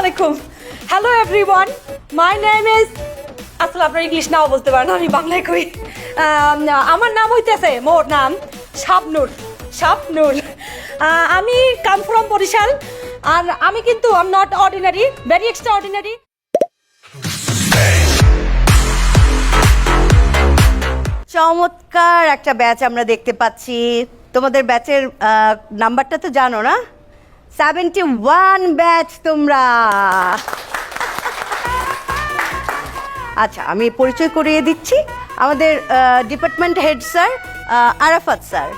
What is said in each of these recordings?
আলাইকুম। Hello everyone my name is আসলে আপনার ইংলিশ নাও বলতে পারেন আমি বাংলায় কই। আম, আমার নাম হইতেছে মোর নাম শাবনুর শাবনুর। আমি কাম ফ্রম বরিশাল আর আমি কিন্তু am not ordinary very extraordinary চমৎকার একটা ব্যাচ আমরা দেখতে পাচ্ছি। তোমাদের ব্যাচের নাম্বারটা তো জানো না? সেভেন্টি ওয়ান ব্যাচ তোমরা। আচ্ছা আমি পরিচয় করিয়ে দিচ্ছি। আমাদের department head sir Arafat sir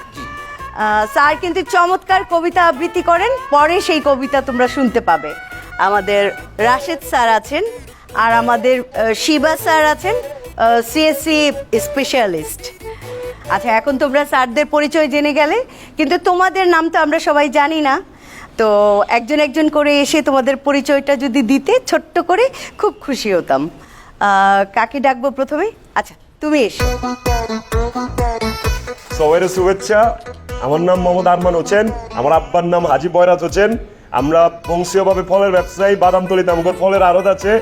sir কিন্তু চমৎকার কবিতা আবৃত্তি করেন পরে সেই কবিতা তোমরা শুনতে পাবে। আমাদের রাশেদ স্যার আছেন আর আমাদের শিবা স্যার আছেন সিএসসি স্পেশালিস্ট আচ্ছা এখন তোমরা স্যারদের পরিচয় জেনে গেলে কিন্তু তোমাদের নাম তো আমরা সবাই জানি না। তো একজন একজন করে এসে তোমাদের পরিচয়টা যদি দিতে ছোট্ট করে খুব খুশি হতাম। কাকে ডাকবো প্রথমে? আচ্ছা তুমি এসো। সবাইয়ের শুভেচ্ছা। আমার নাম মোহাম্মদ আরমান হোসেন। আমার আব্বার নাম হাজি বয়রাজ হোসেন। আমরা বংশীয়ভাবে ফলের ব্যবসায়ী বাদাম বাদামতলিতে আমাদের ফলের আড়ত আছে।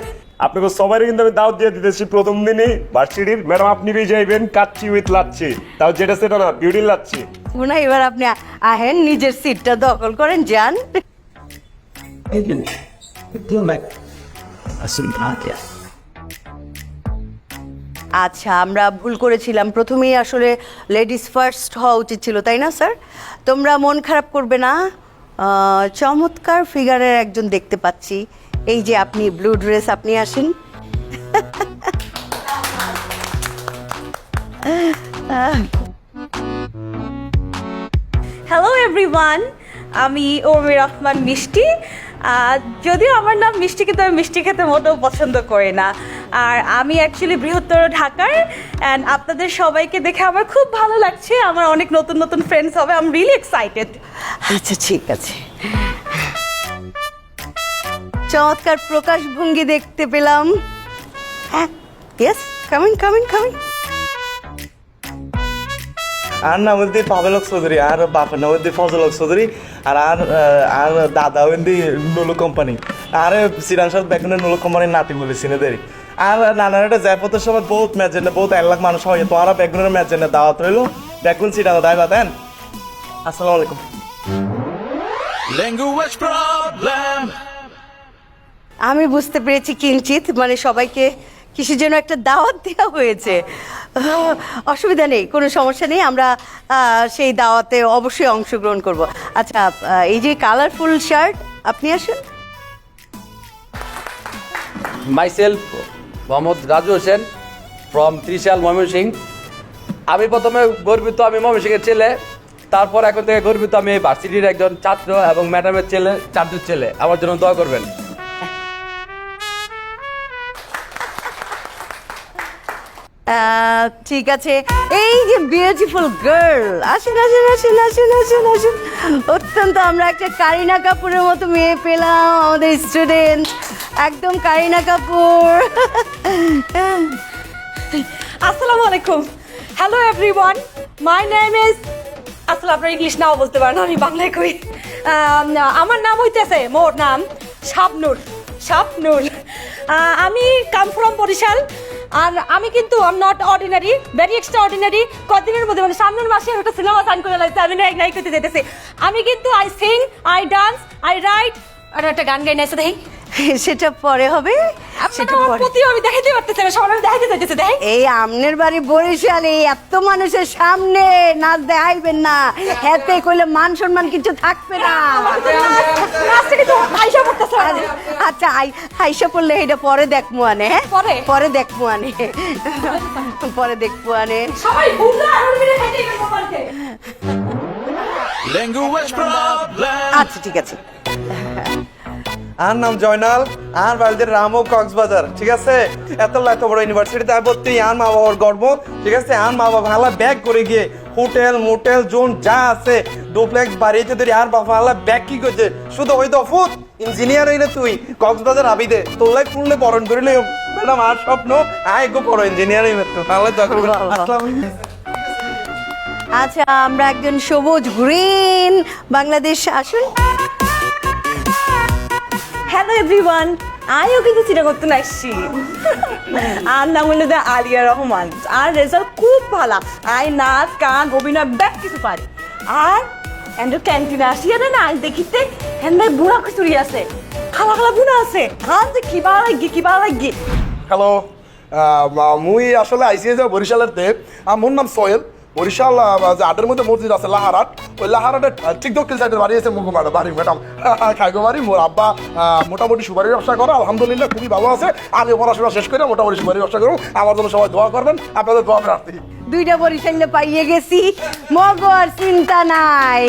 আপনাকে সবাই কিন্তু আমি দাওয়াত দিয়ে দিতেছি প্রথম দিনই। ভার্সিটির ম্যাডাম আপনি যাইবেন কাচ্চি উইথ লাচ্ছি। তাও যেটা সেটা না, বিউটি লাচ্ছি। না এবার আপনি আহেন, নিজের সিটটা দখল করেন, যান। আচ্ছা আমরা ভুল করেছিলাম। প্রথমেই আসলে লেডিস ফার্স্ট হওয়া উচিত ছিল, তাই না স্যার তোমরা মন খারাপ করবে না। চমৎকার ফিগারের একজন দেখতে পাচ্ছি। এই যে আপনি ব্লু ড্রেস আপনি আসেন। হ্যালো এভরিওয়ান আমি ওমি রহমান মিষ্টি। যদিও আমার নাম মিষ্টি কিন্তু আমি মিষ্টি খেতে মোটেও পছন্দ করি না। আর আমি অ্যাকচুয়ালি বৃহত্তর ঢাকার অ্যান্ড আপনাদের সবাইকে দেখে আমার খুব ভালো লাগছে। আমার অনেক নতুন নতুন ফ্রেন্ডস হবে। আই এম রিয়েলি এক্সাইটেড আচ্ছা ঠিক আছে। চমৎকার প্রকাশভঙ্গি দেখতে পেলাম। হ্যাঁ ইয়েস কামিং কামিং কামিং আর নাম হচ্ছে পাবেলক চৌধুরী আর বাপের নাম হচ্ছে ফজলক চৌধুরী আর আর আর দাদা হচ্ছে নুলু কোম্পানি আর সিরান সাহেব বেগুনের নুলু কোম্পানির নাতি বলে সিনেদের আর নানার একটা জায়পতের সময় বহুত ম্যাচ জেনে বহুত এক লাখ মানুষ হয় তো আর বেগুনের ম্যাচ জেনে দাওয়াত রইল। দেখুন সিরান দায় দেন আসসালামু আলাইকুম। Language problem. আমি বুঝতে পেরেছি কিঞ্চিত মানে সবাইকে কিসের জন্য একটা দাওয়াত দেওয়া হয়েছে? অসুবিধা নেই, কোনো সমস্যা নেই, আমরা সেই দাওয়াতে অবশ্যই অংশগ্রহণ করব। আচ্ছা এই যে কালারফুল শার্ট, আপনি আসুন। Myself Mohammad Raju Hossain from Trishal Mymensingh. আমি প্রথমে গর্বিত আমি ময়মনসিংহের ছেলে, তারপর এখন থেকে গর্বিত আমি ভার্সিটির একজন ছাত্র এবং ম্যাডামের ছেলে, চারজন ছেলে। আমার জন্য দোয়া করবেন। ঠিক আছে। এই যে বিউটিফুল গার্ল আসুন আসুন আসুন আসুন আসুন আসুন। অত্যন্ত আমরা একটা কারিনা কাপুরের মতো মেয়ে পেলাম আমাদের স্টুডেন্ট একদম কারিনা কাপুর। আসসালামু আলাইকুম। Hello everyone my name is আসলে আপনার ইংলিশ নাও বলতে পারেন, আমি বাংলায় কই। আমার নাম হইতেছে, মোর নাম শাবনুর। শাবনুর। আমি কাম ফ্রম বরিশাল। আর আমি কিন্তু not ordinary very extraordinary কদিনের মধ্যে মানে সামনের মাসে একটা সিনেমা সাইন করে লাগছে আমি নাই নাই করতে যেতেছি আমি কিন্তু I sing I dance I write আর একটা গান গাই নাই দেখি সেটা পরে হবে সেটা পরে। প্রতি আমি দেখাইতে পারতেছি না সবার দেখ এই আমনের বাড়ি বরিশালে এত মানুষের সামনে নাচ দেখাইবেন না। হেতে কইলে মান সম্মান কিছু থাকবে না। আচ্ছা আই হাইসা পড়লে এটা পরে দেখব আনে হ্যাঁ? পরে? পরে দেখব আনে পরে দেখব আনে সবাই বুঝলা আর মিলে. আচ্ছা ঠিক আছে। আর নাম জয়নাল আর বাড়িতে রামও কক্সবাজার ঠিক আছে? এত এত বড় ইউনিভার্সিটিতে আই ভর্তি আর মা বাবার গর্ব ঠিক আছে? আর মা বাবা হালা ব্যাগ করে গিয়ে হোটেল মোটেল জোন যা আছে ডুপ্লেক্স বাড়িতে ধরি আর বাবা হালা ব্যাগ কি করছে? শুধু ওই দফুত ইঞ্জিনিয়ার হইলে তুই কক্সবাজার আবিদে। তোলাই ফুললে বরণ করিলে ম্যাডাম আর স্বপ্ন? আয় গো বড় ইঞ্জিনিয়ার হইবে তো তাহলে। আচ্ছা আমরা একজন সবুজ গ্রিন বাংলাদেশ আসুন। হ্যালো এভরিওয়ান আমিও কিন্তু করতে আসছি। আর নাম হলো যে আলিয়া রহমান। আর রেজাল্ট খুব ভালো। আই নাচ, গান, অভিনয় ব্যাক কিছু পারে। আর এন্ড ক্যান্টিনে আসিয়া না, আজ দেখিতে এন্ড বুড়া খুচুরি আছে। খালা খালা বুড়া আছে। হাত যে কিবা লাগি কিবা লাগি। হ্যালো মুই আসলে আইসিএস বরিশালের তে আর মোর নাম সোহেল। বরিশাল আটের মধ্যে মসজিদ আছে লাহারাট ওই লাহারাটের ঠিক দক্ষিণ সাইডের বাড়ি আছে ম্যাডাম বাড়ি ম্যাডাম। খাইগো বাড়ি মোর আব্বা মোটামুটি সুপারির ব্যবসা করে আলহামদুলিল্লাহ খুবই ভালো আছে। আমি পড়াশোনা শেষ করে মোটামুটি সুপারির ব্যবসা করুন। আমার জন্য সবাই দোয়া করবেন আপনাদের দোয়া প্রার্থী দুইটা বরিশালে পাইয়ে গেছি। মগর চিন্তা নাই।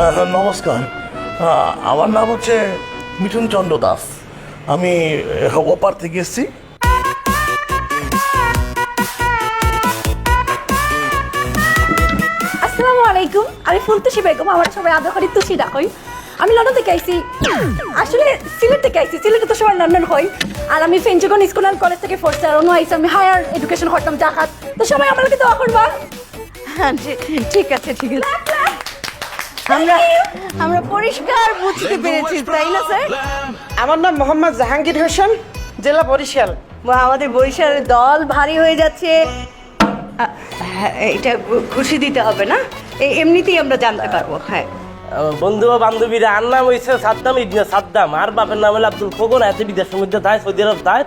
আহ, নমস্কার। আহ, আমার নাম হচ্ছে মিঠুন চন্দ্র দাস। আমি ওপার থেকে এসেছি। আলাইকুম আমি ফুলতুষি বেগম আমার সবাই আদর করি তুষি ডাকই আমি লন্ডন থেকে আইছি। আসলে সিলেট থেকে আইছি সিলেটে তো সবাই লন্ডন হয়। আর আমি ফেঞ্চগন স্কুল অ্যান্ড কলেজ থেকে ফোর্থ ইয়ার অন্য আইছি আমি হায়ার এডুকেশন করতাম জাহাজ তো সবাই আমাকে দোয়া করবা। হ্যাঁ, ঠিক- আছে ঠিক আছে। আমরা আমরা পরিষ্কার বুঝতে পেরেছি তাই না স্যার? আমার নাম মোহাম্মদ জাহাঙ্গীর হোসেন জেলা বরিশাল। আমাদের বরিশালের দল ভারী হয়ে যাচ্ছে। হ্যাঁ, এটা খুশি দিতে হবে না? এমনিতেই আমরা জানতে পারব হ্যাঁ। বন্ধু ও বান্ধবীরা আর নাম হয়েছে সাদ্দাম ইবনে সাদ্দাম আর বাপের নাম হলো আব্দুল খোকন আছে বিদেশের মধ্যে তাই সৌদি আরব তাই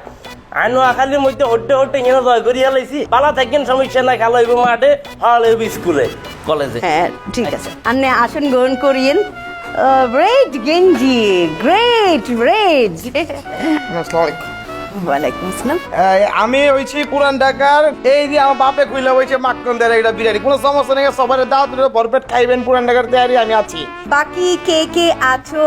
আইনো আখালির মধ্যে হট্টে হট্টে এনে জয় করি হেলাইছি পালা থাকেন সমস্যা নাই খেলা হইব মাঠে হল হইব স্কুলে কলেজে। হ্যাঁ ঠিক আছে। আপনি আসন গ্রহণ করিয়েন। গ্রেট গেঞ্জি গ্রেট গ্রেট ওয়ালাইকুম আসসালাম। আমি হইছি পুরান ঢাকার এই যে আমার বাপে কইলা হইছে মাখন দেয় এটা বিরিয়ানি। কোনো সমস্যা নেই সবার দাওয়াত রইল, ভরপেট খাইবেন পুরান ঢাকার তৈরি আমি আছি। বাকি কে কে আছো?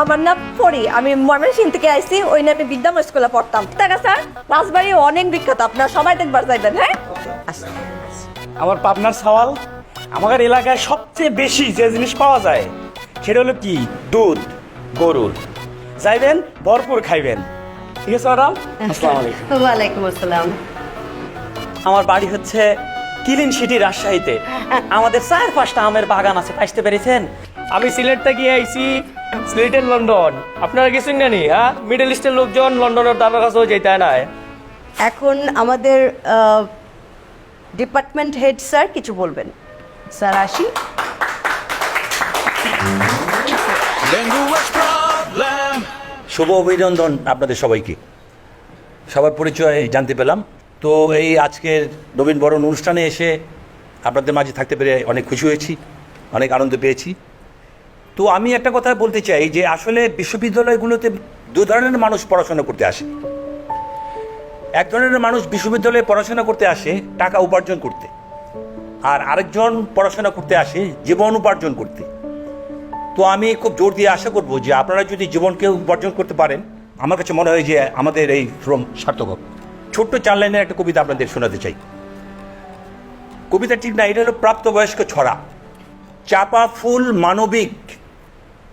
আমার নাম পরি আমি ময়মনসিং থেকে আইছি ওই নামে বিদ্যাম স্কুলে পড়তাম। টাকা স্যার রাজবাড়ি অনেক বিখ্যাত আপনার সবাই দেখবার যাইবেন হ্যাঁ? আমার পাবনার সওয়াল আমাদের এলাকায় সবচেয়ে বেশি যে জিনিস পাওয়া যায় সেটা হলো কি? দুধ গরুর। যাইবেন ভরপুর খাইবেন। ঠিক আছে ম্যাডাম? আসসালামু আলাইকুম ওয়ালাইকুম আসসালাম। আমার বাড়ি হচ্ছে কিলিন সিটি রাজশাহীতে। আমাদের চার পাঁচটা আমের বাগান আছে পাইতে পেরেছেন? আমি সিলেট থেকে আইছি সিলেটের লন্ডন। আপনারা গেছেন না নি হ্যাঁ? মিডল ইস্টের লোকজন লন্ডনের দ্বারা কাছেও যেতে না এখন আমাদের ডিপার্টমেন্ট হেড স্যার কিছু বলবেন। স্যার আসি. শুভ অভিনন্দন আপনাদের সবাইকে। সবার পরিচয় জানতে পেলাম। তো এই আজকের নবীন বরণ অনুষ্ঠানে এসে আপনাদের মাঝে থাকতে পেরে অনেক খুশি হয়েছি, অনেক আনন্দ পেয়েছি। তো আমি একটা কথা বলতে চাই যে আসলে বিশ্ববিদ্যালয়গুলোতে দু ধরনের মানুষ পড়াশোনা করতে আসে। এক ধরনের মানুষ বিশ্ববিদ্যালয়ে পড়াশোনা করতে আসে টাকা উপার্জন করতে। আর আরেকজন পড়াশোনা করতে আসে জীবন উপার্জন করতে। তো আমি খুব জোর দিয়ে আশা করব যে আপনারা যদি জীবনকে উপার্জন করতে পারেন, আমার কাছে মনে হয় যে আমাদের এই শ্রম সার্থক। ছোট্ট চার লাইনের একটা কবিতা আপনাদের শোনাতে চাই। কবিতা ঠিক না, এটা হলো প্রাপ্তবয়স্ক ছড়া। চাপা ফুল মানবিক,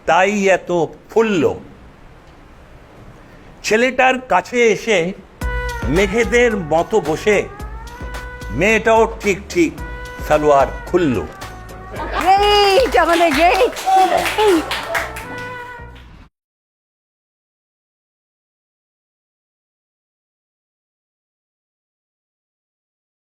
তাই এত ফুল্ল। ছেলেটার কাছে এসে মেঘেদের মতো বসে, মেয়েটাও ঠিক ঠিক সালোয়ার খুললো। গ্রেট আমাদের গ্রেট